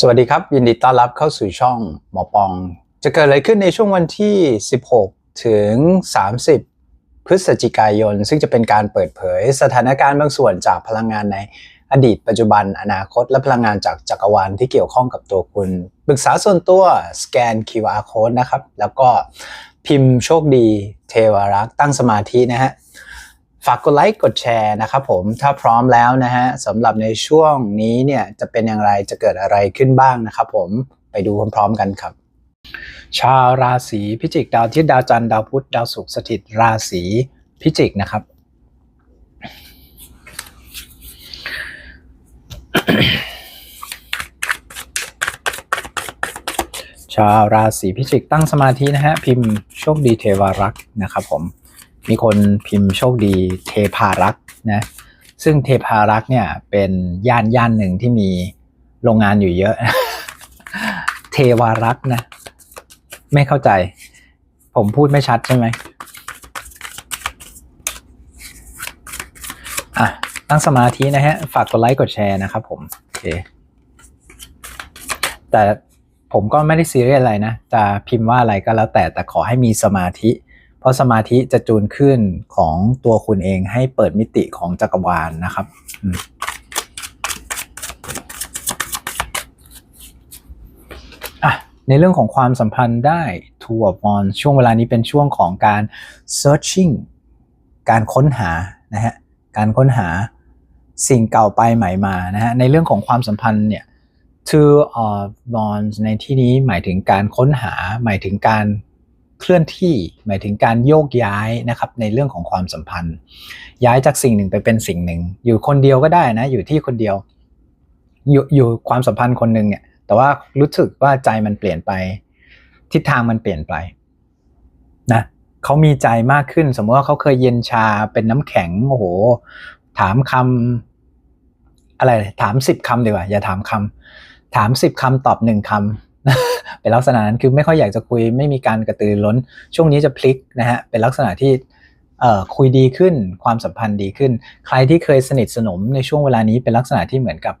สวัสดีครับ ยินดีต้อนรับเข้าสู่ช่องหมอปอง จะเกิดอะไรขึ้นในช่วงวันที่ 16 ถึง 30 พฤศจิกายน ซึ่งจะเป็นการเปิดเผยสถานการณ์บางส่วนจากพลังงานในอดีตปัจจุบันอนาคตและพลังงานจากจักรวาลที่เกี่ยวข้องกับตัวคุณ ปรึกษาส่วนตัวสแกน QR code นะครับ แล้วก็พิมพ์โชคดีเทวรักษ์ตั้งสมาธินะฮะ ฝากกดไลค์กดแชร์นะครับผมถ้าพร้อมแล้วนะฮะสำหรับในช่วงนี้เนี่ยจะเป็นอย่างไรจะเกิดอะไรขึ้นบ้างนะครับผมไปดูพร้อมๆกันครับ ชาวราศีพิจิกดาวอาที่ดาวจันทร์ดาวพุธดาวศุกร์สถิตราศีพิจิกนะครับ ชาวราศีพิจิกตั้งสมาธินะฮะพิมพ์โชคดีเทวารักษ์นะครับผม มีคนพิมพ์โชคดีเทพารักษ์นะ ซึ่งเทพารักษ์เนี่ยเป็นย่านย่านหนึ่งที่มีโรงงานอยู่เยอะ เทวารักษ์นะ ไม่เข้าใจ ผมพูดไม่ชัดใช่ไหมอะ ตั้งสมาธินะฮะ ฝากกดไลค์กดแชร์นะครับผม โอเค แต่ผมก็ไม่ได้ซีเรียสอะไรนะ จะพิมพ์ว่าอะไรก็แล้วแต่แต่ขอให้มีสมาธิ เพราะสมาธิจะจูนขึ้นของตัวคุณเองให้เปิดมิติของจักรวาลนะครับอะในเรื่องของความสัมพันธ์ได้ Two of Wands ช่วงเวลานี้เป็นช่วงของการ searching การค้นหานะฮะการค้นหาสิ่งเก่าไปใหม่มานะฮะในเรื่องของความสัมพันธ์เนี่ย Two of Wands ในที่นี้หมายถึงการค้นหาหมายถึงการ เคลื่อนที่หมายถึงการโยกย้ายนะครับในเรื่องของความสัมพันธ์ ย้ายจากสิ่งหนึ่งไปเป็นสิ่งหนึ่ง อยู่คนเดียวก็ได้นะอยู่ที่คนเดียว อยู่อยู่ความสัมพันธ์คนหนึ่งเนี่ยแต่ว่ารู้สึกว่าใจมันเปลี่ยนไป ทิศทางมันเปลี่ยนไปนะเขามีใจมากขึ้น สมมติว่าเขาเคยเย็นชาเป็นน้ำแข็งโอ้โห ถามคำอะไรถามสิบคำดีกว่าอย่าถามคำถามสิบคำตอบหนึ่งคำ เป็นลักษณะนั้นคือไม่ค่อยอยากจะคุยไม่มีการกระตือร้น ช่วงนี้จะพลิกนะฮะเป็นลักษณะที่เอ่อคุยดีขึ้นความสัมพันธ์ดีขึ้น ใครที่เคยสนิทสนมในช่วงเวลานี้เป็นลักษณะที่เหมือนกับ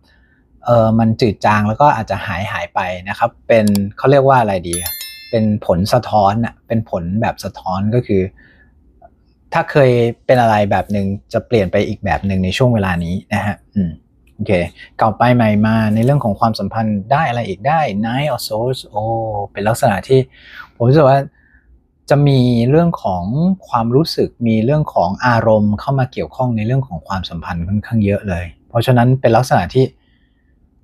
เออมันจืดจางแล้วก็อาจจะหายหายไปนะครับ เป็นเขาเรียกว่าอะไรดี เป็นผลสะท้อนอะเป็นผลแบบสะท้อนก็คือ ถ้าเคยเป็นอะไรแบบหนึ่งจะเปลี่ยนไปอีกแบบหนึ่งในช่วงเวลานี้นะฮะอืม อเคเก่าไปใหม่มาในเรื่องของความสัมพันธ์ได้อะไรอีกได้ Nine of Swords โอ้เป็นลักษณะที่ผมรู้สึกว่าจะมีเรื่องของความรู้สึกมีเรื่องของอารมณ์เข้ามาเกี่ยวข้องในเรื่องของความสัมพันธ์ค่อนข้างเยอะเลย เพราะฉะนั้นเป็นลักษณะที่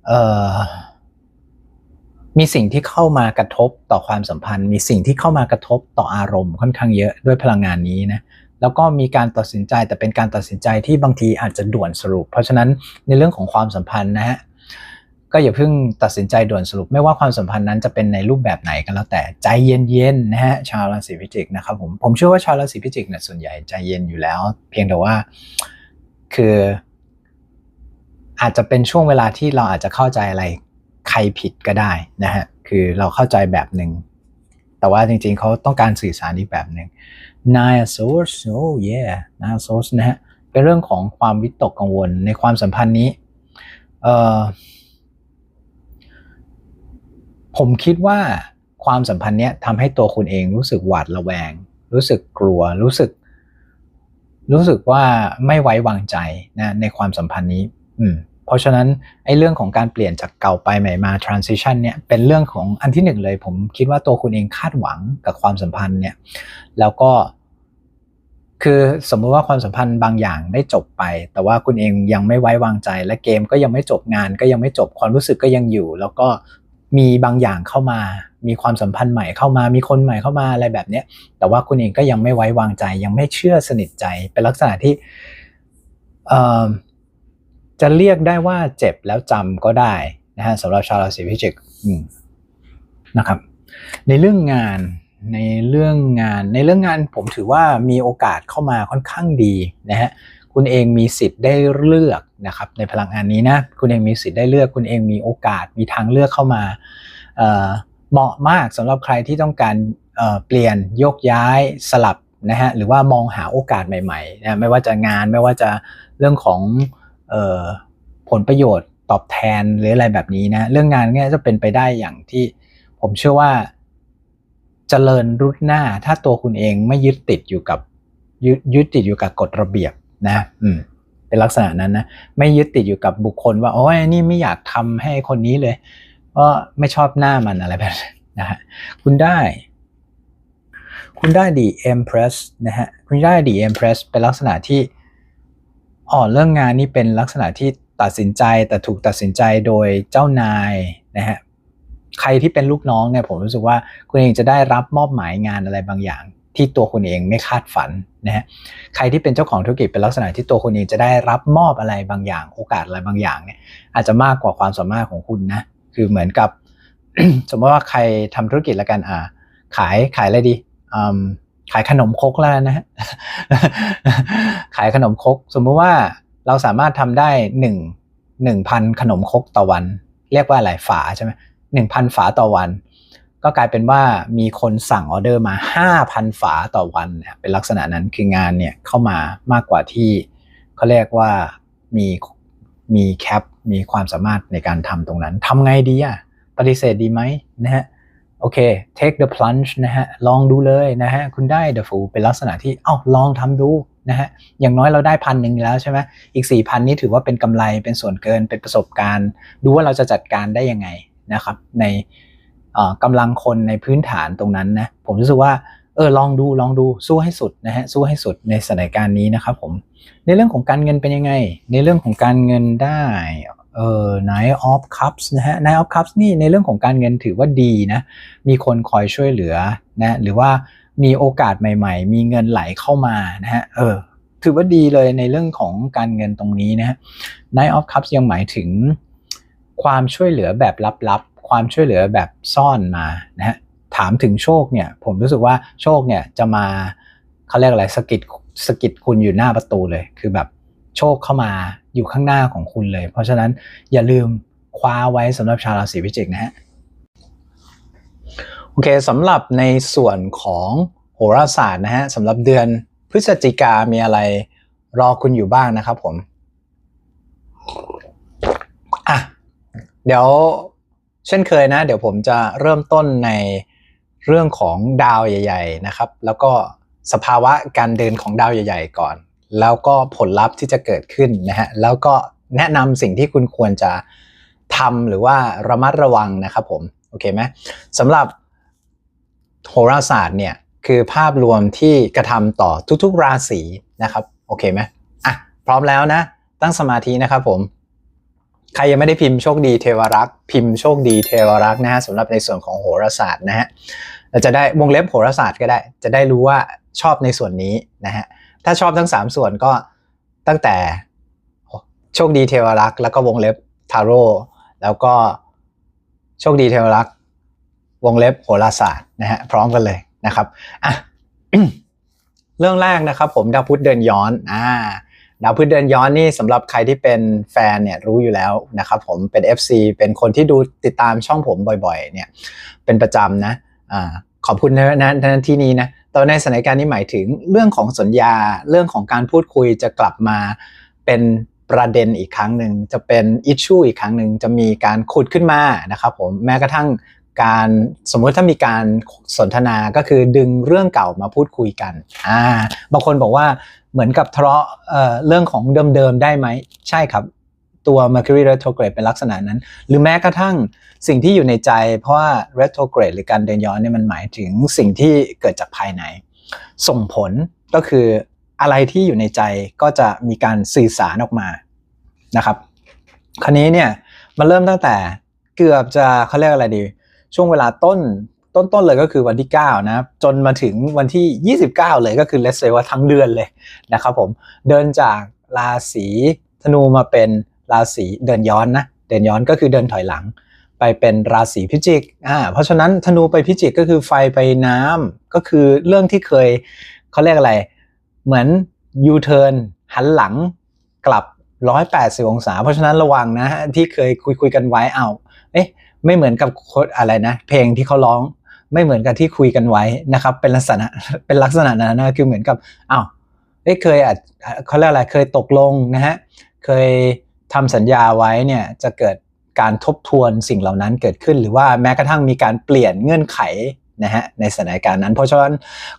เอ่อมีสิ่งที่เข้ามากระทบต่อความสัมพันธ์ มีสิ่งที่เข้ามากระทบต่ออารมณ์ค่อนข้างเยอะด้วยพลังงานนี้นะ แล้วก็มีการตัดสินใจแต่เป็นการตัดสินใจที่บางทีอาจจะด่วนสรุป เพราะฉะนั้นในเรื่องของความสัมพันธ์นะฮะก็อย่าเพิ่งตัดสินใจด่วนสรุป ไม่ว่าความสัมพันธ์นั้นจะเป็นในรูปแบบไหนก็แล้วแต่ใจเย็นๆนะฮะชาวราศีพิจิกนะครับผมผมเชื่อว่าชาวราศีพิจิกเนี่ยส่วนใหญ่ใจเย็นอยู่แล้ว เพียงแต่ว่าคือ อาจจะเป็นช่วงเวลาที่เราอาจจะเข้าใจอะไรใครผิดก็ได้นะฮะคือเราเข้าใจแบบหนึ่งแต่ว่าจริงๆเขาต้องการสื่อสารอีกแบบหนึ่ง Nine of Swords oh yeah Nine of Swords นะฮะเป็นเรื่องของความวิตกกังวลในความสัมพันธ์นี้เออผมคิดว่าความสัมพันธ์เนี้ยทำให้ตัวคุณเองรู้สึกหวาดระแวง รู้สึกกลัวรู้สึก รู้สึกว่าไม่ไว้วางใจนะในความสัมพันธ์นี้ อืมเพราะฉะนั้นไอ้เรื่องของการเปลี่ยนจากเก่าไปใหม่มา transition เนี่ยเป็นเรื่องของอันที่หนึ่งเลย ผมคิดว่าตัวคุณเองคาดหวังกับความสัมพันธ์เนี่ย แล้วก็ คือสมมติว่าความสัมพันธ์บางอย่างได้จบไป แต่ว่าคุณเองยังไม่ไว้วางใจ และเกมก็ยังไม่จบงาน ก็ยังไม่จบความรู้สึกก็ยังอยู่ แล้วก็มีบางอย่างเข้ามา มีความสัมพันธ์ใหม่เข้ามา มีคนใหม่เข้ามาอะไรแบบเนี้ยแต่ว่าคุณเองก็ยังไม่ไว้วางใจ ยังไม่เชื่อสนิทใจ เป็นลักษณะที่จะเรียกได้ว่าเจ็บแล้วจำก็ได้นะฮะสำหรับชาวราศีพิจิกนะครับ ในเรื่องงาน ในเรื่องงานในเรื่องงานผมถือว่ามีโอกาสเข้ามาค่อนข้างดีนะฮะคุณเองมีสิทธิ์ได้เลือกนะครับในพลังงานนี้นะคุณเองมีสิทธิ์ได้เลือก คุณเองมีโอกาสมีทางเลือกเข้ามาเเหมาะมากสำหรับใครที่ต้องการเเปลี่ยนโยกย้ายสลับนะฮะหรือว่ามองหาโอกาสใหม่ๆนะไม่ว่าจะงานไม่ว่าจะเรื่องของออผลประโยชน์ตอบแทนหรืออะไรแบบนี้นะเรื่องงานเนี่ยจะเป็นไปได้อย่างที่ผมเชื่อว่า เจริญรุดหน้า ถ้าตัวคุณเองไม่ยึดติดอยู่กับยึดยึดติดอยู่กับกฎระเบียบนะ อืมเป็นลักษณะนั้นนะไม่ยึดติดอยู่กับบุคคล ว่าโอ้ยนี่ไม่อยากทำให้คนนี้เลยเพราะไม่ชอบหน้ามันอะไรแบบนั้นะฮะคุณได้ คุณได้ดี Empress นะฮะคุณได้ดี Empress เป็นลักษณะที่อ๋อเรื่องงานนี่เป็นลักษณะที่ตัดสินใจแต่ถูกตัดสินใจโดยเจ้านายนะฮะ ใครที่เป็นลูกน้องเนี่ยผมรู้สึกว่าคุณเองจะได้รับมอบหมายงานอะไรบางอย่าง ที่ตัวคุณเองไม่คาดฝันนะฮะใครที่เป็นเจ้าของธุรกิจเป็นลักษณะที่ตัวคุณเองจะได้รับมอบอะไรบางอย่าง โอกาสอะไรบางอย่างเนี่ยอาจจะมากกว่าความสามารถของคุณนะคือเหมือนกับ สมมติว่าใครทำธุรกิจแล้วกันอ่า ขายขายอะไรดีอืมขายขนมคกแล้วนะฮะขายขนมคก สมมุติว่าเราสามารถทำได้หนึ่งหนึ่งพันขนมคกต่อวัน เรียกว่าอะไรฝาใช่ไหม หนึ่งพันฝาต่อวัน ก็กลายเป็นว่ามีคนสั่งออเดอร์มาห้าพันฝาต่อวันเป็นลักษณะนั้นคืองานเนี่ยเข้ามามากกว่าที่เขาเรียกว่ามีมีแคปมีความสามารถในการทำตรงนั้นทำไงดีอะปฏิเสธดีไหมนะฮะโอเค take the plunge นะฮะ ลองดูเลยนะฮะ คุณได้ the full เป็นลักษณะที่ เอ้า ลองทำดูนะฮะ อย่างน้อยเราได้พันหนึ่งแล้วใช่ไหมอีกสี่พันนี้ถือว่าเป็นกำไร เป็นส่วนเกิน เป็นประสบการณ์ ดูว่าเราจะจัดการได้ยังไง นะครับ ในกำลังคนในพื้นฐานตรงนั้นนะผมรู้สึกว่าเออลองดูลองดูสู้ให้สุดนะฮะสู้ให้สุดในสถานการณ์นี้นะครับผมในเรื่องของการเงินเป็นยังไง ในเรื่องของการเงินได้เออ Nine of Cups นะฮะ Nine of Cups นี่ในเรื่องของการเงินถือว่าดีนะมีคนคอยช่วยเหลือนะหรือว่ามีโอกาสใหม่ ๆ มีเงินไหลเข้ามานะฮะเออถือว่าดีเลยในเรื่องของการเงินตรงนี้นะฮะ Nine of Cups ยังหมายถึง ความช่วยเหลือแบบลับๆ ความช่วยเหลือแบบซ่อนมานะฮะถามถึงโชคเนี่ยผมรู้สึกว่าโชคเนี่ยจะมาเขาเรียกอะไรสกิดสกิดคุณอยู่หน้าประตูเลย คือแบบโชคเข้ามาอยู่ข้างหน้าของคุณเลย เพราะฉะนั้นอย่าลืมคว้าไว้สำหรับชาวราศีพิจิกนะฮะโอเคสำหรับในส่วนของโหราศาสตร์นะฮะสำหรับเดือนพฤศจิกามีอะไรรอคุณอยู่บ้างนะครับผม อะ เดี๋ยวเช่นเคยนะ เดี๋ยวผมจะเริ่มต้นในเรื่องของดาวใหญ่ ๆ นะครับ แล้วก็สภาวะการเดินของดาวใหญ่ ๆ ก่อน แล้วก็ผลลัพธ์ที่จะเกิดขึ้นนะฮะแล้วก็แนะนำสิ่งที่คุณควรจะทำหรือว่าระมัดระวังนะครับผมโอเคไหมสำหรับโหราศาสตร์เนี่ยคือภาพรวมที่กระทำต่อทุกๆ ราศีนะครับโอเคไหมอะพร้อมแล้วนะ ตั้งสมาธินะครับผม ใครยังไม่ได้พิมพ์โชคดีเทวรักษ์พิมพ์โชคดีเทวรักษ์นะฮะสำหรับในส่วนของโหราศาสตร์นะฮะเราจะได้วงเล็บโหราศาสตร์ก็ได้ จะได้รู้ว่าชอบในส่วนนี้นะฮะถ้าชอบทั้ง 3 ส่วนก็ตั้งแต่โชคดีเทวรักษ์แล้วก็วงเล็บทาโร่แล้วก็โชคดีเทวรักษ์วงเล็บโหราศาสตร์นะฮะพร้อมกันเลยนะครับอะเรื่องแรกนะครับผมดาวพุธเดินย้อนอ่า ดาวพุธเดินย้อนนี่สำหรับใครที่เป็นแฟนเนี่ยรู้อยู่แล้วนะครับผมเป็น FC เป็นคนที่ดูติดตามช่องผมบ่อยๆ เนี่ยเป็นประจำนะอ่าขอบคุณนะนะนที่นี้นะตอนในสถานการณ์นี้หมายถึงเรื่องของสัญญาเรื่องของการพูดคุยจะกลับมาเป็นประเด็นอีกครั้งหนึ่งจะเป็นอิชชูอีกครั้งหนึ่งจะมีการขุดขึ้นมานะครับผมแม้กระทั่ง การสมมุติถ้ามีการสนทนาก็คือดึงเรื่องเก่ามาพูดคุยกันอ่าบางคนบอกว่าเหมือนกับทะเลาะเอ่อเรื่องของเดิมๆได้ไหม ใช่ครับ ตัว Mercury retrograde เป็นลักษณะนั้น หรือแม้กระทั่งสิ่งที่อยู่ในใจ เพราะว่า retrograde หรือการเดินย้อนเนี่ยมันหมายถึงสิ่งที่เกิดจากภายใน ส่งผลก็คืออะไรที่อยู่ในใจก็จะมีการสื่อสารออกมานะครับ คราวนี้เนี่ยมันเริ่มตั้งแต่เกือบจะเขาเรียกอะไรดี ช่วงเวลาต้นต้นต้นเลยก็คือวันที่ 9 นะจนมาถึงวันที่ 29 เลยก็คือเลสเซว่าทั้งเดือนเลยนะครับผมเดินจากราศีธนูมาเป็นราศีเดินย้อนนะเดินย้อนก็คือเดินถอยหลัง ไปเป็นราศีพิจิกอ่าเพราะฉะนั้นธนูไปพิจิกก็คือไฟไปน้ำก็คือเรื่องที่เคยเขาเรียกอะไร เหมือนยูเทิร์นหันหลังกลับ 180 องศา เพราะฉะนั้นระวังนะที่เคยคุยคุยกันไว้เอาเอ๊ะ ไม่เหมือนกับอะไรนะ เพลงที่เขาร้องไม่เหมือนกับที่คุยกันไว้นะครับ เป็นลักษณะเป็นลักษณะนั้นนะคือเหมือนกับอ้าวเอ้เคยอาจเขาเรียกอะไรเคยตกลงนะฮะเคยทำสัญญาไว้เนี่ยจะเกิดการทบทวนสิ่งเหล่านั้นเกิดขึ้น หรือว่าแม้กระทั่งมีการเปลี่ยนเงื่อนไขนะฮะในสถานการณ์นั้น เพราะฉะนั้น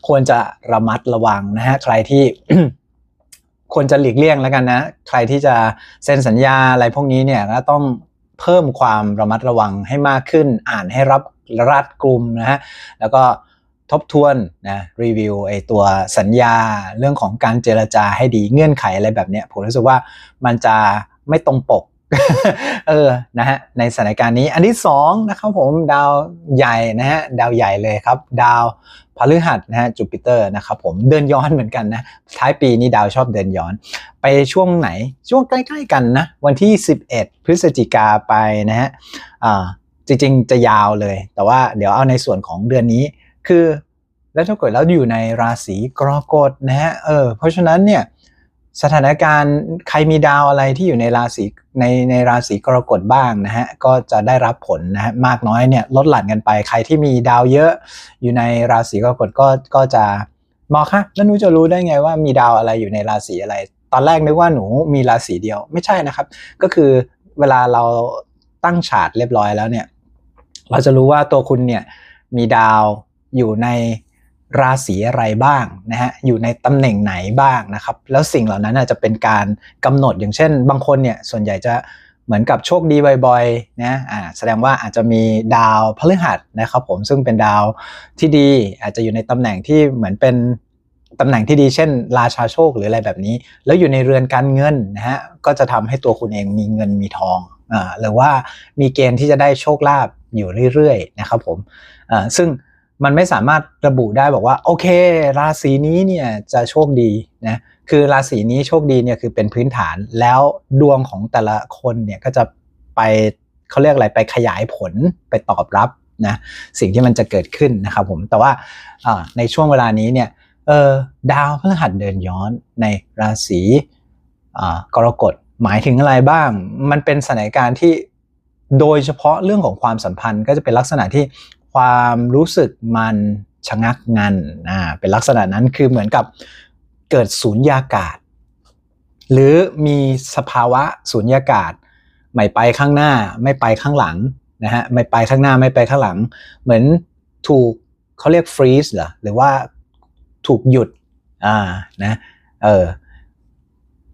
ควรจะระมัดระวังนะฮะใครที่ควรจะหลีกเลี่ยงแล้วกันนะ ใครที่จะเซ็นสัญญาอะไรพวกนี้เนี่ยก็ต้อง เพิ่มความระมัดระวังให้มากขึ้น อ่านให้รับรัดกลุ่มนะฮะแล้วก็ทบทวนนะรีวิวไอตัวสัญญาเรื่องของการเจรจาให้ดีเงื่อนไขอะไรแบบเนี้ยผมรู้สึกว่ามันจะไม่ตรงปก เออนะฮะในสถานการณ์นี้อันที่สองนะครับผมดาวใหญ่นะฮะดาวใหญ่เลยครับ ดาวพฤหัสนะฮะจูปิเตอร์นะครับผมเดินย้อนเหมือนกันนะท้ายปีนี้ดาวชอบเดินย้อน ไปช่วงไหนช่วงใกล้ๆกันนะวันที่ 11 พฤศจิกาไปนะฮะอ่าจริงๆจะยาวเลย แต่ว่าเดี๋ยวเอาในส่วนของเดือนนี้คือแล้วถ้าเกิดแล้วอยู่ในราศีกรกฎนะฮะเออเพราะฉะนั้นเนี่ย สถานการณ์ใครมีดาวอะไรที่อยู่ในราศีในในราศีกรกฎบ้างนะฮะก็จะได้รับผลนะฮะมากน้อยเนี่ยลดหลั่นกันไปใครที่มีดาวเยอะอยู่ในราศีกรกฎก็ก็จะมอคะแล้วหนูจะรู้ได้ไงว่ามีดาวอะไรอยู่ในราศีอะไร ตอนแรกนึกว่าหนูมีราศีเดียวไม่ใช่นะครับ ก็คือเวลาเราตั้งฉากเรียบร้อยแล้วเนี่ย เราจะรู้ว่าตัวคุณเนี่ยมีดาวอยู่ใน ราศีอะไรบ้างนะฮะอยู่ในตำแหน่งไหนบ้างนะครับ แล้วสิ่งเหล่านั้นจะเป็นการกำหนดอย่างเช่น บางคนเนี่ยส่วนใหญ่จะเหมือนกับโชคดีบ่อยๆนะอ่าแสดงว่าอาจจะมีดาวพฤหัสนะครับผมซึ่งเป็นดาวที่ดีอาจจะอยู่ในตำแหน่งที่เหมือนเป็นตำแหน่งที่ดีเช่น ราชาโชคหรืออะไรแบบนี้ แล้วอยู่ในเรือนการเงินนะฮะก็จะทำให้ตัวคุณเองมีเงินมีทองอ่าหรือว่ามีเกณฑ์ที่จะได้โชคลาภอยู่เรื่อยๆนะครับผมอ่าซึ่ง มันไม่สามารถระบุได้บอกว่าโอเค ราศีนี้เนี่ยจะโชคดีนะคือราศีนี้โชคดีเนี่ยคือเป็นพื้นฐานแล้วดวงของแต่ละคนเนี่ยก็จะไปเขาเรียกอะไรไปขยายผลไปตอบรับนะสิ่งที่มันจะเกิดขึ้นนะครับผมแต่ว่าในช่วงเวลานี้เนี่ยเออดาวพฤหัสเดินย้อนในราศีกรกฎหมายถึงอะไรบ้าง มันเป็นสถานการณ์ที่โดยเฉพาะเรื่องของความสัมพันธ์ก็จะเป็นลักษณะที่ ความรู้สึกมันชะงักงันอ่าเป็นลักษณะนั้นคือเหมือนกับเกิดสูญญากาศ หรือมีสภาวะสูญญากาศ ไม่ไปข้างหน้าไม่ไปข้างหลังนะฮะไม่ไปข้างหน้าไม่ไปข้างหลัง เหมือนถูกเขาเรียกฟรีซเหรอหรือว่าถูกหยุดอ่านะเออ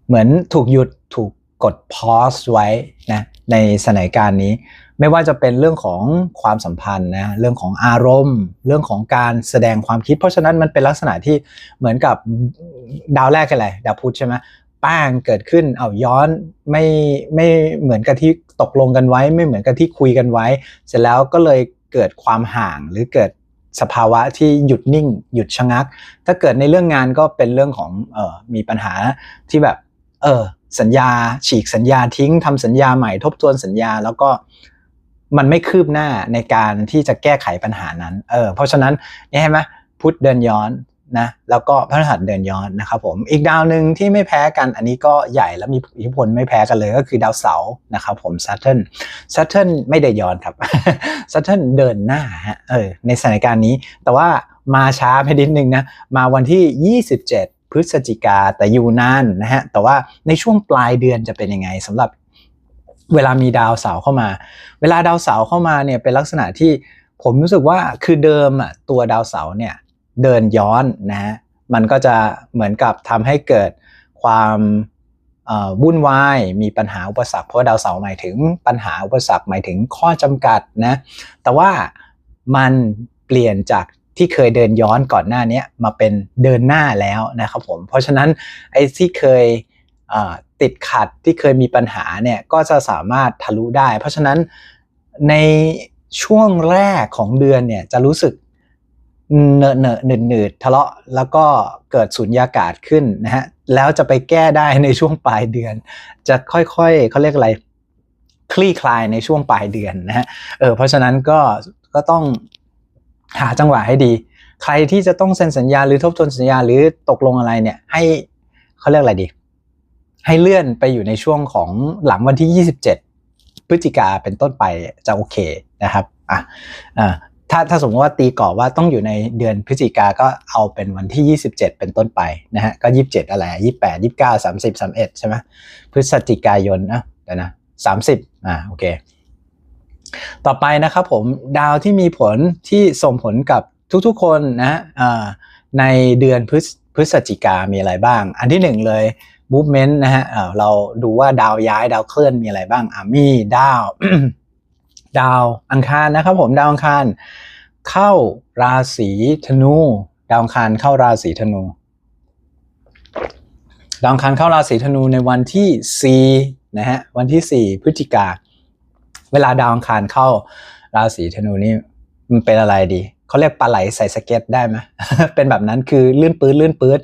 เหมือนถูกหยุดถูกกดพอสไว้นะในสถานการณ์นี้ ไม่ว่าจะเป็นเรื่องของความสัมพันธ์นะเรื่องของอารมณ์ เรื่องของการแสดงความคิด เพราะฉะนั้นมันเป็นลักษณะที่เหมือนกับดาวแรกกันเลยดาวพุธใช่ไหมป้างเกิดขึ้นเอาย้อนไม่ไม่เหมือนกับที่ตกลงกันไว้ ไม่เหมือนกับที่คุยกันไว้ เสร็จแล้วก็เลยเกิดความห่างหรือเกิดสภาวะที่หยุดนิ่ง หยุดชะงัก ถ้าเกิดในเรื่องงานก็เป็นเรื่องของเออมีปัญหาที่แบบเออสัญญา ฉีกสัญญาทิ้งทำสัญญาใหม่ทบทวนสัญญาแล้วก็ มันไม่คืบหน้าในการที่จะแก้ไขปัญหานั้น เออ เพราะฉะนั้นนี่เห็นไหมพุทธเดินย้อนนะ แล้วก็พฤหัสเดินย้อนนะครับผม อีกดาวหนึ่งที่ไม่แพ้กัน อันนี้ก็ใหญ่แล้วมีอิทธิพลไม่แพ้กันเลยก็คือดาวเสาร์นะครับผม Saturn Saturn ไม่ได้ย้อนครับ Saturn เดินหน้าฮะ เออ ในสถานการณ์นี้ แต่ว่ามาช้าไปนิดนึงนะ มาวันที่ 27พฤศจิกาแต่อยู่นานนะฮะ แต่ว่าในช่วงปลายเดือนจะเป็นยังไงสำหรับ เวลามีดาวเสาร์เข้ามา เวลาดาวเสาร์เข้ามาเนี่ยเป็นลักษณะที่ผมรู้สึกว่าคือเดิมอะตัวดาวเสาร์เนี่ยเดินย้อนนะมันก็จะเหมือนกับทำให้เกิดความวุ่นวายมีปัญหาอุปสรรคเพราะดาวเสาร์หมายถึงปัญหาอุปสรรคหมายถึงข้อจำกัดนะแต่ว่ามันเปลี่ยนจากที่เคยเดินย้อนก่อนหน้านี้มาเป็นเดินหน้าแล้วนะครับผมเพราะฉะนั้นไอ้ที่เคย ติดขัดที่เคยมีปัญหาเนี่ยก็จะสามารถทะลุได้ เพราะฉะนั้นในช่วงแรกของเดือนเนี่ยจะรู้สึกเนอะเนอะหนืดหนืดทะเลาะแล้วก็เกิดสุญญากาศขึ้นนะฮะแล้วจะไปแก้ได้ในช่วงปลายเดือน จะค่อยๆเขาเรียกอะไรคลี่คลายในช่วงปลายเดือนนะฮะเออเพราะฉะนั้นก็ก็ต้องหาจังหวะให้ดี ใครที่จะต้องเซ็นสัญญาหรือทบทวนสัญญาหรือตกลงอะไรเนี่ยให้เขาเรียกอะไรดี ให้เลื่อนไปอยู่ในช่วงของหลังวันที่ 27 พฤศจิกาเป็นต้นไปจะโอเคนะครับอะอ่าถ้าถ้าสมมติว่าตีกรอบว่าต้องอยู่ในเดือนพฤศจิกาก็เอาเป็นวันที่ 27 เป็นต้นไปนะฮะก็ 27 อะไร 28 29 30 31 ใช่ไหมพฤศจิกายนนะเดี๋ยวนะสามสิบอ่าโอเค ต่อไปนะครับผมดาวที่มีผลที่ส่งผลกับทุกๆคนนะอ่าในเดือนพฤศพฤศจิกามีอะไรบ้าง อันที่หนึ่งเลย movement นะฮะเอ่อเราดูว่าดาวย้ายดาวเคลื่อนมีอะไรบ้างอะมีดาว ดาวอังคารนะครับผมดาวอังคารเข้าราศีธนู ดาวอังคารเข้าราศีธนู ดาวอังคารเข้าราศีธนูในวันที่4นะฮะวันที่ 4 พฤศจิกาเวลาดาวอังคารเข้าราศีธนูนี่มันเป็นอะไรดีเขาเรียกปลาไหลใส่สเก็ตได้ไหมเป็นแบบนั้นคือลื่นปื้ดลื่นปื้ด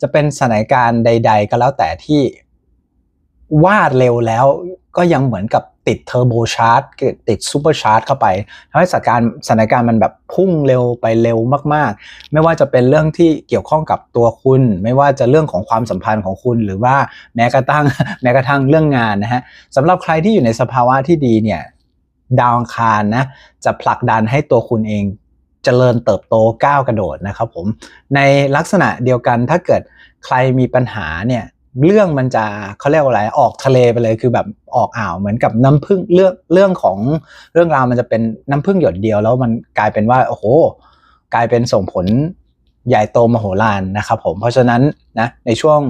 จะเป็นสถานการณ์ใด ๆ ก็แล้วแต่ที่วาดเร็วแล้วก็ยังเหมือนกับติดเทอร์โบชาร์จติดซูเปอร์ชาร์จเข้าไปทำให้สถานการณ์สถานการณ์มันแบบพุ่งเร็วไปเร็วมากๆ ไม่ว่าจะเป็นเรื่องที่เกี่ยวข้องกับตัวคุณ ไม่ว่าจะเรื่องของความสัมพันธ์ของคุณ หรือว่าแม้กระทั่งแม้กระทั่งเรื่องงานนะฮะสำหรับใครที่อยู่ในสภาวะที่ดีเนี่ยดาวอังคารนะจะผลักดันให้ตัวคุณเอง เจริญเติบโตก้าวกระโดดนะครับผมในลักษณะเดียวกันถ้าเกิดใครมีปัญหาเนี่ยเรื่องมันจะเขาเรียกว่าอะไรออกทะเลไปเลยคือแบบออกอ่าวเหมือนกับน้ำพึ่งเรื่องเรื่องของเรื่องราวมันจะเป็นน้ำพึ่งหยดเดียว แล้วมันกลายเป็นว่าโอ้โหกลายเป็นส่งผลใหญ่โตมโหฬารนะครับผมเพราะฉะนั้นนะในช่วง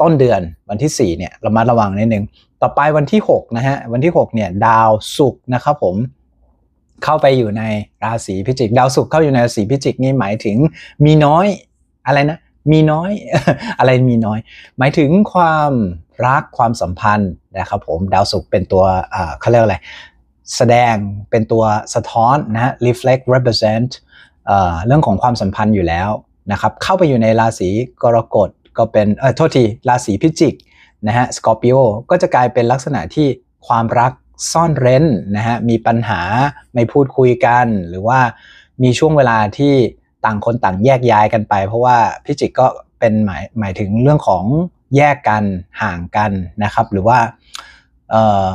ต้นเดือนวันที่ 4เนี่ยเรามาระวังนิดนึงต่อไปวันที่ 6 นะฮะ วันที่ 6 เนี่ย ดาวศุกร์นะครับผม เข้าไปอยู่ในราศีพิจิก ดาวศุกร์เข้าอยู่ในราศีพิจิกนี่หมายถึงมีน้อยอะไรนะ มีน้อยอะไรมีน้อย หมายถึงความรักความสัมพันธ์นะครับผมดาวศุกร์เป็นตัวเขาเรียกอะไร แสดงเป็นตัวสะท้อนนะ reflect represent เอ่อเรื่องของความสัมพันธ์อยู่แล้วนะครับเข้าไปอยู่ในราศีกรกฎก็เป็นเออโทษทีราศีพิจิกนะฮะสกอร์ปิโอก็จะกลายเป็นลักษณะที่ความรัก ซ่อนเร้นนะฮะมีปัญหาไม่พูดคุยกัน หรือว่ามีช่วงเวลาที่ต่างคนต่างแยกย้ายกันไป เพราะว่าพิจิกก็เป็นหมายหมายถึงเรื่องของแยกกันห่างกันนะครับ หรือว่าเออ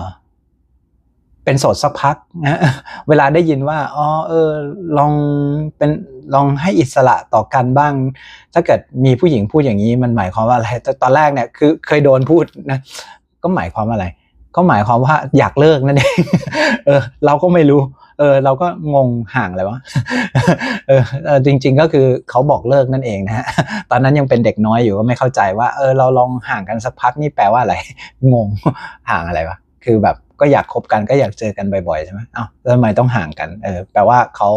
เป็นโสดสักพักนะเวลาได้ยินว่าอ๋อเออลองเป็นลองให้อิสระต่อกันบ้าง ถ้าเกิดมีผู้หญิงพูดอย่างนี้มันหมายความว่าอะไรแต่ตอนแรกเนี่ยคือเคยโดนพูดนะก็หมายความว่าอะไร ก็หมายความว่าอยากเลิกนั่นเองเออ เราก็ไม่รู้ เออ เราก็งงห่างเลยวะเออจริง ๆ ก็คือเขาบอกเลิกนั่นเองนะฮะตอนนั้นยังเป็นเด็กน้อยอยู่ก็ไม่เข้าใจว่า เออ เราลองห่างกันสักพักนี่แปลว่าอะไร งงห่างอะไรวะคือแบบก็อยากคบกันก็อยากเจอกันบ่อยๆใช่ไหมอ้าวแล้วทำไมต้องห่างกัน เออ แปลว่าเขา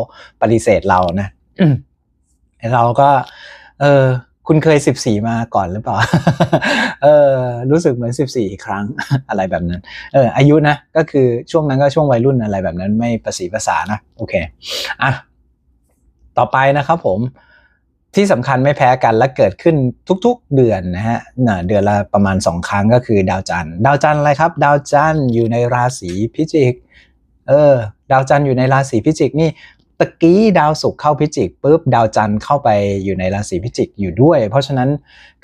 ปฏิเสธเรานะเราก็ เออ คุณเคยสิบสี่มาก่อนหรือเปล่า เออ รู้สึกเหมือนสิบสี่อีกครั้งอะไรแบบนั้น เออ อายุนะ ก็คือช่วงนั้นก็ช่วงวัยรุ่นอะไรแบบนั้น ไม่ประสีภาษานะ โอเค อะ ต่อไปนะครับผมที่สำคัญไม่แพ้กันและเกิดขึ้นทุกๆเดือนนะฮะน่ะเดือนละประมาณสองครั้งก็คือดาวจันทร์ดาวจันทร์อะไรครับ ดาวจันทร์อยู่ในราศีพิจิก เออ ดาวจันทร์อยู่ในราศีพิจิกนี่ ตะกี้ดาวศุกร์เข้าพิจิกปุ๊บดาวจันทร์เข้าไปอยู่ในราศีพิจิกอยู่ด้วย เพราะฉะนั้น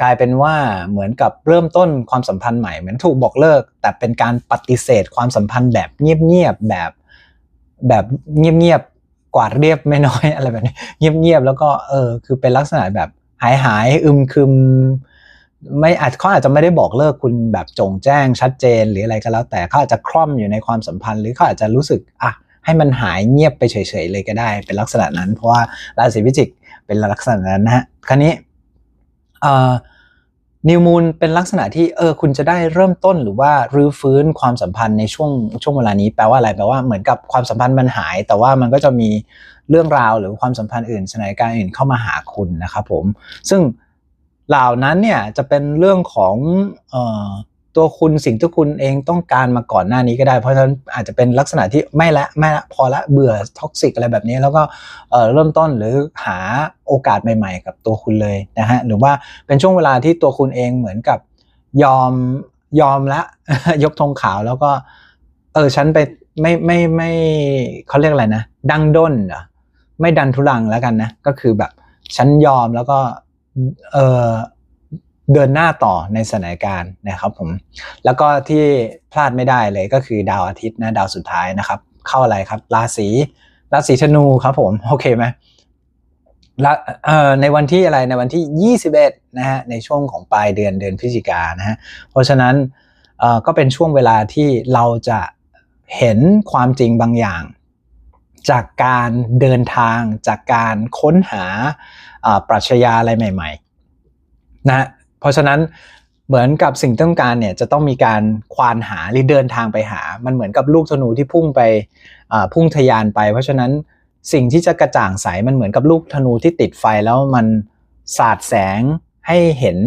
กลายเป็นว่าเหมือนกับเริ่มต้นความสัมพันธ์ใหม่เหมือนถูกบอกเลิก แต่เป็นการปฏิเสธความสัมพันธ์แบบเงียบๆแบบแบบเงียบๆกวาดเรียบไม่น้อยอะไรแบบนี้เงียบๆแล้วก็เออคือเป็นลักษณะแบบหายหายๆอึมครึมไม่อาจเขาอาจจะไม่ได้บอกเลิกคุณแบบจงแจ้งชัดเจนหรืออะไรก็แล้ว แต่เขาอาจจะคล่อมอยู่ในความสัมพันธ์ หรือเขาอาจจะรู้สึกอะ ให้มันหายเงียบไปเฉยๆเลยก็ได้ เป็นลักษณะนั้น เพราะว่าราศีพิจิกเป็นลักษณะนั้นนะฮะคราวนี้นิวมูลเป็นลักษณะที่เออคุณจะได้เริ่มต้นหรือว่ารื้อฟื้นความสัมพันธ์ในช่วงช่วงเวลานี้แปลว่าอะไรแปลว่าเหมือนกับความสัมพันธ์มันหาย แต่ว่ามันก็จะมีเรื่องราวหรือความสัมพันธ์อื่นสถานการณ์อื่นเข้ามาหาคุณนะครับผมซึ่งเหล่านั้นเนี่ยจะเป็นเรื่องของเอ่อ ตัวคุณสิ่งที่คุณเองต้องการมาก่อนหน้านี้ก็ได้ เพราะฉะนั้นอาจจะเป็นลักษณะที่ไม่ละไม่ละพอละเบื่อท็อกซิกอะไรแบบนี้ แล้วก็เริ่มต้นหรือหาโอกาสใหม่ ๆ กับตัวคุณเลยนะฮะหรือว่าเป็นช่วงเวลาที่ตัวคุณเองเหมือนกับยอมยอมละยกธงขาวแล้วก็ เออฉันไปไม่ไม่ไม่เขาเรียกอะไรนะ ดังด้นเหรอไม่ดันทุลังแล้วกันนะ ก็คือแบบฉันยอมแล้วก็ เออ เดินหน้าต่อในสถานการณ์นะครับผมแล้วก็ที่พลาดไม่ได้เลยก็คือดาวอาทิตย์นะดาวสุดท้ายนะครับ เข้าอะไรครับ ราศีราศีธนูครับผมโอเคไหมละเอ่อในวันที่อะไรในวันที่ 21นะฮะในช่วงของปลายเดือนเดือนพฤศจิกายนะฮะเพราะฉะนั้นเอ่อก็เป็นช่วงเวลาที่เราจะเห็นความจริงบางอย่าง จากการเดินทางจากการค้นหาปรัชญาอะไรใหม่ๆนะ ราะฉะนั้นเหมือนกับสิ่งต้องการเนี่ยจะต้องมีการควานหาหรือเดินทางไปหา มันเหมือนกับลูกธนูที่พุ่งไปพุ่งทะยานไป เพราะฉะนั้นสิ่งที่จะกระจ่างใสมันเหมือนกับลูกธนูที่ติดไฟแล้วมันสาดแสงให้เห็น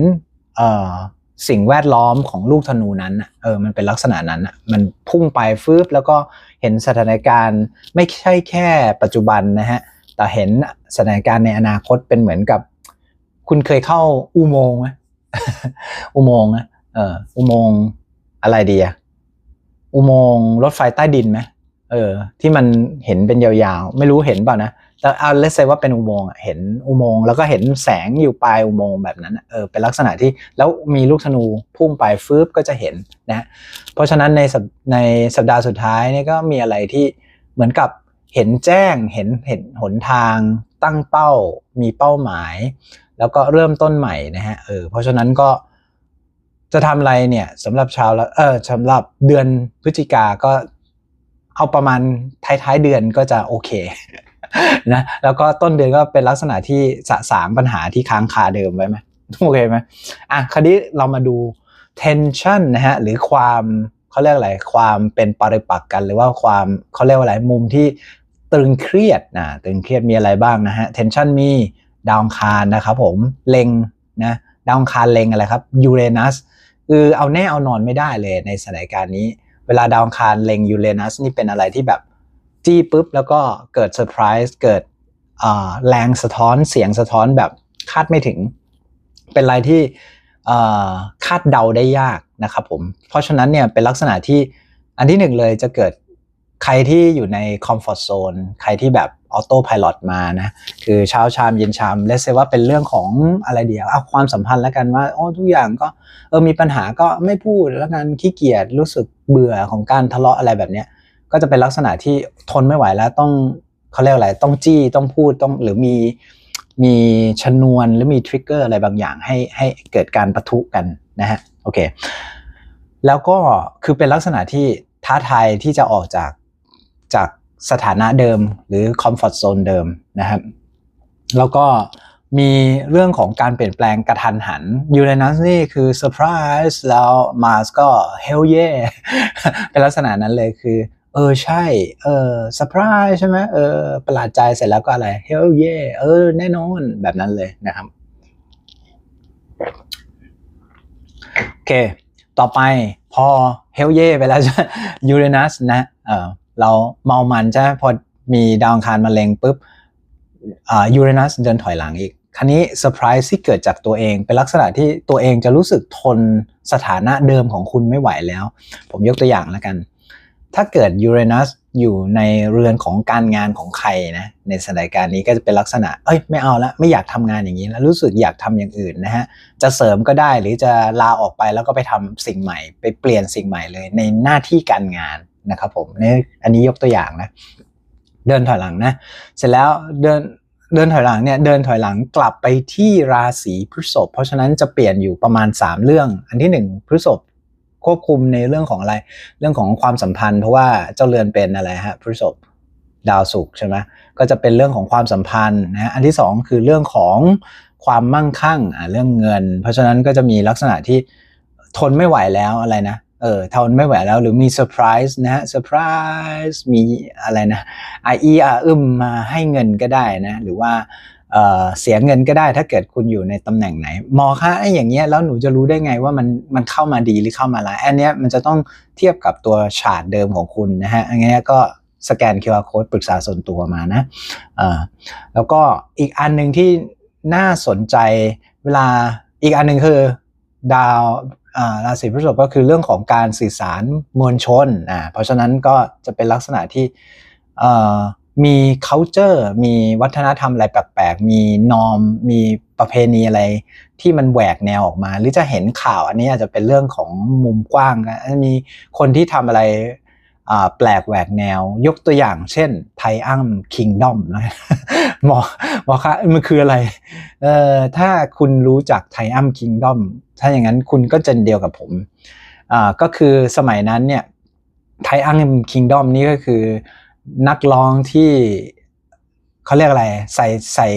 สิ่งแวดล้อมของลูกธนูนั้นเออมันเป็นลักษณะนั้นมันพุ่งไปฟืบแล้วก็เห็นสถานการณ์ไม่ใช่แค่ปัจจุบันนะฮะแต่เห็นสถานการณ์ในอนาคตเป็นเหมือนกับ คุณเคยเข้าอุโมงค์ไหม อุโมงค์นะเอออุโมงค์อะไรดีอะอุโมงค์รถไฟใต้ดินไหมเออ ที่มันเห็นเป็นยาวๆ ไม่รู้เห็นเปล่านะแต่เอาเลสเซว่าเป็นอุโมงค์อะเห็นอุโมงค์แล้วก็เห็นแสงอยู่ปลายอุโมงค์แบบนั้นเออเป็นลักษณะที่แล้วมีลูกธนูพุ่งไปฟืบก็จะเห็นนะเพราะฉะนั้นในในสัปดาห์สุดท้ายนี่ก็มีอะไรที่เหมือนกับเห็นแจ้งเห็นเห็นหนทางตั้งเป้ามีเป้าหมาย แล้วก็เริ่มต้นใหม่นะฮะเออเพราะฉะนั้นก็จะทำอะไรเนี่ยสำหรับชาวละเออสำหรับเดือนพฤศจิกาก็เอาประมาณท้ายๆเดือนก็จะโอเคนะแล้วก็ต้นเดือนก็เป็นลักษณะที่สะสางปัญหาที่ค้างคาเดิมไว้ไหมโอเคไหมอะคราวนี้เรามาดู tension นะฮะหรือความเขาเรียกอะไรความเป็นปริปักษ์กัน หรือว่าความเขาเรียกว่าอะไรมุมที่ตึงเครียดนะตึงเครียดมีอะไรบ้างนะฮะ tension มี ดาวอังคารนะครับผมเล็งนะดาวอังคารเล็งอะไรครับยูเรนัสคือเอาแน่เอานอนไม่ได้เลยในสถานการณ์นี้ เวลาดาวอังคารเล็งยูเรนัสนี่เป็นอะไรที่แบบจี้ปุ๊บแล้วก็เกิดเซอร์ไพรส์เกิดแรงสะท้อนเสียงสะท้อนแบบคาดไม่ถึง เป็นอะไรที่คาดเดาได้ยากนะครับผมเพราะฉะนั้นเนี่ยเป็นลักษณะที่อันที่หนึ่งเลยจะเกิด ใครที่อยู่ในคอมฟอร์ z โซนใครที่แบบออโต้พายロมานะ คือเช้าชามเย็นชามเลสเซว่าเป็นเรื่องของอะไรเดียวเอาความสัมพันธ์แล้วกันว่าโอ้ทุกอย่างก็เออมีปัญหาก็ไม่พูดแล้วกันขี้เกียจรู้สึกเบื่อของการทะเลาะอะไรแบบเนี้ยก็จะเป็นลักษณะที่ทนไม่ไหวแล้วต้องเขาเรียกอะไรต้องจี้ต้องพูดต้องหรือมีมีชนวนหรือมีทริกเกอร์อะไรบางอย่างให้ให้เกิดการประทุกันนะฮะโอเคแล้วก็คือเป็นลักษณะที่ท้าทายที่จะออกจาก จากสถานะเดิมหรือคอมฟอร์ z โซนเดิมนะครับแล้วก็มีเรื่องของการเปลี่ยนแปลงกระทันหันยูเรนัสนี่คือเซอร์ไพรส์แล้วมาสก็เฮลเย่เป็นลักษณะนั้นเลยคือ เออใช่ เออเซอร์ไพรส์ใช่ไหมเออประหลาดใจเสร็จแล้วก็อะไรเฮลเย่เออแน่นอนแบบนั้นเลยนะครับโอเค ต่อไปพอเฮลเย่ไปแล้วใช่ยูเรนัสนะเออ เราเมามันใช่ไหมพอมีดาวอังคารมาเล็งปุ๊บอ่ายูเรนัสเดินถอยหลังอีกคราวนี้เซอร์ไพรส์ที่เกิดจากตัวเอง เป็นลักษณะที่ตัวเองจะรู้สึกทนสถานะเดิมของคุณไม่ไหวแล้ว ผมยกตัวอย่างแล้วกัน ถ้าเกิดยูเรนัสอยู่ในเรือนของการงานของใครนะในสถานการณ์นี้ก็จะเป็นลักษณะ เอ้ยไม่เอาละไม่อยากทำงานอย่างนี้แล้วรู้สึกอยากทำอย่างอื่นนะฮะจะเสริมก็ได้หรือจะลาออกไปแล้วก็ไปทำสิ่งใหม่ ไปเปลี่ยนสิ่งใหม่เลยในหน้าที่การงาน นะครับผมนี่อันนี้ยกตัวอย่างนะ เดินถอยหลังนะ เสร็จแล้วเดินเดินถอยหลังเนี่ยเดินถอยหลังกลับไปที่ราศีพฤษภเพราะฉะนั้นจะเปลี่ยนอยู่ประมาณ 3 เรื่อง อันที่ 1 พฤษภควบคุมในเรื่องของอะไรเรื่องของความสัมพันธ์เพราะว่าเจ้าเรือนเป็นอะไรฮะพฤษภดาวศุกร์ใช่ไหมก็จะเป็นเรื่องของความสัมพันธ์นะอันที่ 2 คือเรื่องของความมั่งคั่งอ่าเรื่องเงิน เพราะฉะนั้นก็จะมีลักษณะที่ทนไม่ไหวแล้วอะไรนะ เออทนไม่ไหวแล้วหรือมีเซอร์ไพรส์นะฮะเซอร์ไพรส์มีอะไรนะไอาอีออึมมาให้เงินก็ได้นะ หรือว่าเเสียเงินก็ได้ถ้าเกิดคุณอยู่ในตำแหน่งไหน มอคะไอ้อย่างเงี้ยแล้วหนูจะรู้ได้ไงว่ามันมันเข้ามาดีหรือเข้ามาร้ายอันเนี้ยมันจะต้องเทียบกับตัวฉาดเดิมของคุณนะฮะอันเนี้ยก็สแกน QR code ปรึกษาส่วนตัวมานะเอ่อแล้วก็อีกอันหนึ่งที่น่าสนใจเวลาอีกอันหนึ่งคือดาว ราศีพฤษภก็คือเรื่องของการสื่อสารมวลชนอ่าเพราะฉะนั้นก็จะเป็นลักษณะที่มี culture มีวัฒนธรรมอะไรแปลกๆ มีนอม มีประเพณีอะไรที่มันแหวกแนวออกมา หรือจะเห็นข่าวอันนี้อาจจะเป็นเรื่องของมุมกว้างนมีคนที่ทำอะไร แปลกแหวกแนว ยกตัวอย่างเช่นไทอัมคิงดอมนะหมอหมอคะมันคืออะไรเอ่อถ้าคุณรู้จักไทอัมคิงดอมถ้าอย่างนั้นคุณก็จะเดียวกับผมอ่าก็คือสมัยนั้นเนี่ยไทอังคิงดอมนี่ก็คือนักร้องที่เขาเรียกอะไร ใส่ใส่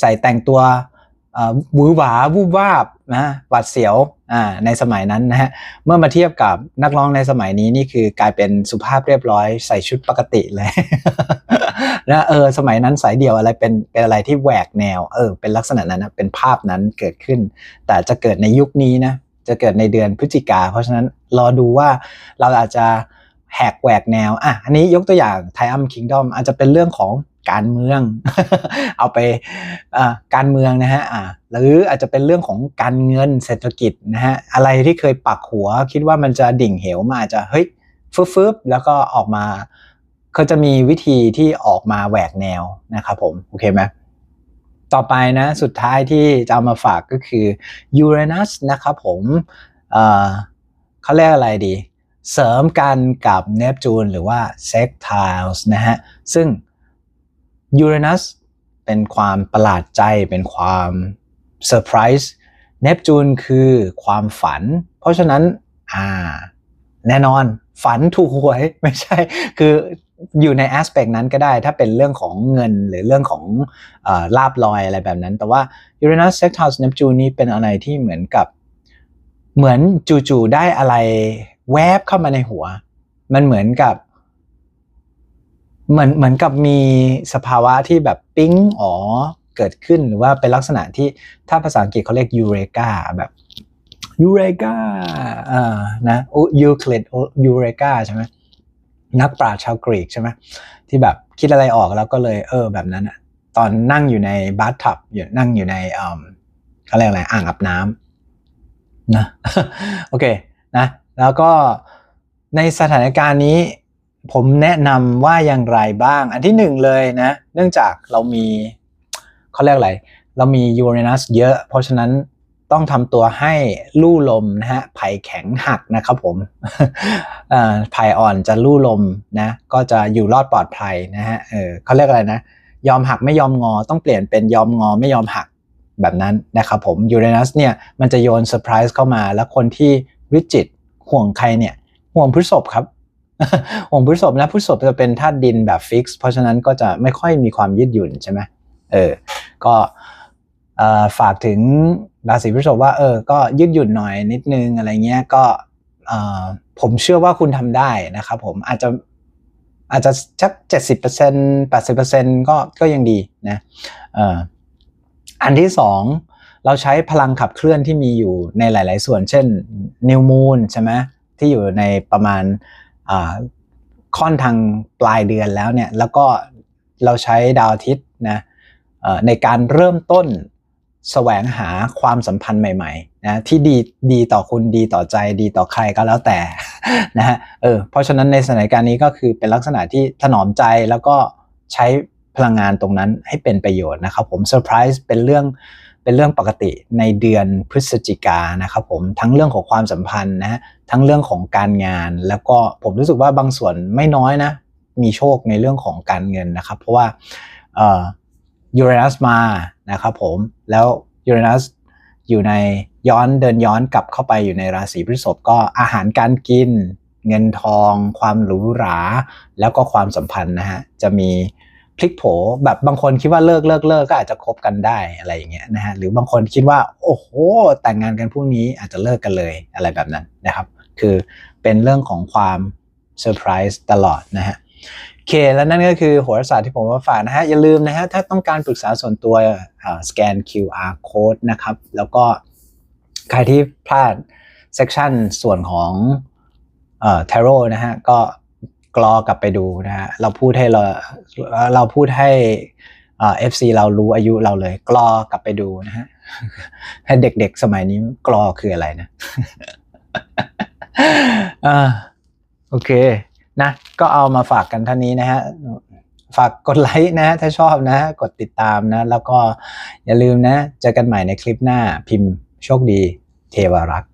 ใส่แต่งตัว บูหวาบูบวาบนะหวัดเสียวอ่าในสมัยนั้นนะฮะเมื่อมาเทียบกับนักร้องในสมัยนี้นี่คือกลายเป็นสุภาพเรียบร้อยใส่ชุดปกติเลยนะเออสมัยนั้นสายเดียวอะไรเป็นเป็นอะไรที่แหวกแนวเออเป็นลักษณะนั้นนะเป็นภาพนั้นเกิดขึ้น แต่จะเกิดในยุคนี้นะจะเกิดในเดือนพฤศจิกา เพราะฉะนั้นรอดูว่าเราอาจจะแหกแหวกแนวอะอันนี้ยกตัวอย่างไทอัมคิงดอมอาจจะเป็นเรื่องของ การเมือง เอาไปการเมืองนะฮะหรืออาจจะเป็นเรื่องของการเงินเศรษฐกิจนะฮะอะไรที่เคยปักหัว คิดว่ามันจะดิ่งเหวมาอาจจะเฮ้ยฟึบๆแล้วก็ออกมาก็จะมีวิธีที่ออกมาแหวกแนวนะครับผมโอเคไหมต่อไปนะสุดท้ายที่จะเอามาฝากก็คือยูเรนัสนะครับผมเขาเรียกอะไรดี เสริมกันกับเนปจูนหรือว่าเซ็กไทล์นะฮะซึ่ง ยูเรนัสเป็นความประหลาดใจเป็นความเซอร์ไพรส์เนปจูนคือความฝัน เพราะฉะนั้นอ่าแน่นอนฝันถูกหวยไม่ใช่ คืออยู่ในแอสเปกนั้นก็ได้ ถ้าเป็นเรื่องของเงินหรือเรื่องของอลาบลอยอะไรแบบนั้น แต่ว่ายูเรนัสเซ็กท l สเนปจูนนี่เป็นอะไรที่เหมือนกับ เหมือนจู่ๆได้อะไรแวบเข้ามาในหัว มันเหมือนกับ เหมือนเหมือนกับมีสภาวะที่แบบปิ๊งอ๋อเกิดขึ้นหรือว่าเป็นลักษณะที่ถ้าภาษาอังกฤษเขาเรียกยูเรกาแบบยูเรกาอ่านะยูคลิดยูเรกาใช่ไหมนักปราชญ์ชาวกรีกใช่ไหมที่แบบคิดอะไรออกแล้วก็เลยเออแบบนั้นอะตอนนั่งอยู่ในบาร์ทับอยู่นั่งอยู่ในอ่าเขาเรียกอะไรอ่างอาบน้ำนะโอเคนะแล้วก็ในสถานการณ์นี้ ผมแนะนำว่าอย่างไรบ้าง อันที่หนึ่งเลยนะ เนื่องจากเรามีเขาเรียกอะไรเรามียูเรนัสเยอะ เพราะฉะนั้นต้องทำตัวให้ลู่ลมนะฮะไผ่แข็งหักนะครับผมไผ่อ่อนจะลู่ลมนะ ก็จะอยู่รอดปลอดภัยนะฮะเออเขาเรียกอะไรนะ ยอมหักไม่ยอมงอ ต้องเปลี่ยนเป็นยอมงอไม่ยอมหักแบบนั้นนะครับผมยูเรนัสเนี่ยมันจะโยนเซอร์ไพรส์เข้ามา แล้วคนที่วิจิตห่วงใครเนี่ยห่วงพฤษภครับ ห่วงพฤษภนะพฤษภจะเป็นธาตุดินแบบฟิกซ์เพราะฉะนั้นก็จะไม่ค่อยมีความยืดหยุ่นใช่ไหมเออ ก็ฝากถึงราศีพฤษภว่าเออ ก็ยืดหยุ่นหน่อยนิดนึงอะไรเงี้ยก็ผมเชื่อว่าคุณทำได้นะครับผมอาจจะอาจจะชักเจ็ดสิบเปอร์เซ็นแปดสิบเปอร์เซ็นก็ก็ยังดีนะอันที่สองเราใช้พลังขับเคลื่อนที่มีอยู่ในหลาย ๆ ส่วน เช่นนิวมูนใช่ไหมที่อยู่ในประมาณ ค่อนทางปลายเดือนแล้วเนี่ยแล้วก็เราใช้ดาวอาทิตย์นะในการเริ่มต้นแสวงหาความสัมพันธ์ใหม่ๆนะที่ดีดีต่อคุณดีต่อใจดีต่อใครก็แล้วแต่นะฮะเออเพราะฉะนั้นในสถานการณ์นี้ก็คือเป็นลักษณะที่ถนอมใจแล้วก็ใช้พลังงานตรงนั้นให้เป็นประโยชน์นะครับผมเซอร์ไพรส์เป็นเรื่อง เป็นเรื่องปกติในเดือนพฤศจิกานะครับผมทั้งเรื่องของความสัมพันธ์นะทั้งเรื่องของการงาน แล้วก็ผมรู้สึกว่าบางส่วนไม่น้อยนะมีโชคในเรื่องของการเงินนะครับ เพราะว่ายูเรนัสมานะครับผมแล้วยูเรนัสอยู่ในย้อนเดินย้อนกลับเข้าไปอยู่ในราศีพฤษภก็อาหารการกิน เงินทอง ความหรูหรา แล้วก็ความสัมพันธ์นะฮะจะมี พลิกโผแบบบางคนคิดว่าเลิกเลิกเลิกก็อาจจะคบกันได้อะไรอย่างเงี้ยนะฮะหรือบางคนคิดว่า โอ้โห แต่งงานกันพรุ่งนี้อาจจะเลิกกันเลยอะไรแบบนั้นนะครับ คือเป็นเรื่องของความเซอร์ไพรส์ตลอดนะฮะโอเคแล้วนั่นก็คือโหราศาสตร์ที่ผมมาฝากนะฮะ อย่าลืมนะฮะ ถ้าต้องการปรึกษาส่วนตัวสแกน QR code นะครับ แล้วก็ใครที่พลาดเซกชันส่วนของเอ่อ t a r o นะฮะ ก็ กรอกลับไปดูนะฮะเราพูดให้เราเราพูดให้เอฟซีเรารู้อายุเราเลย กรอกลับไปดูนะฮะให้เด็กๆสมัยนี้กรอคืออะไรนะอ่าโอเคนะก็เอามาฝากกันท่านี้นะฮะฝากกดไลค์นะ ถ้าชอบนะ กดติดตามนะ แล้วก็อย่าลืมนะ เจอกันใหม่ในคลิปหน้าพิมพ์โชคดีเทวรักษ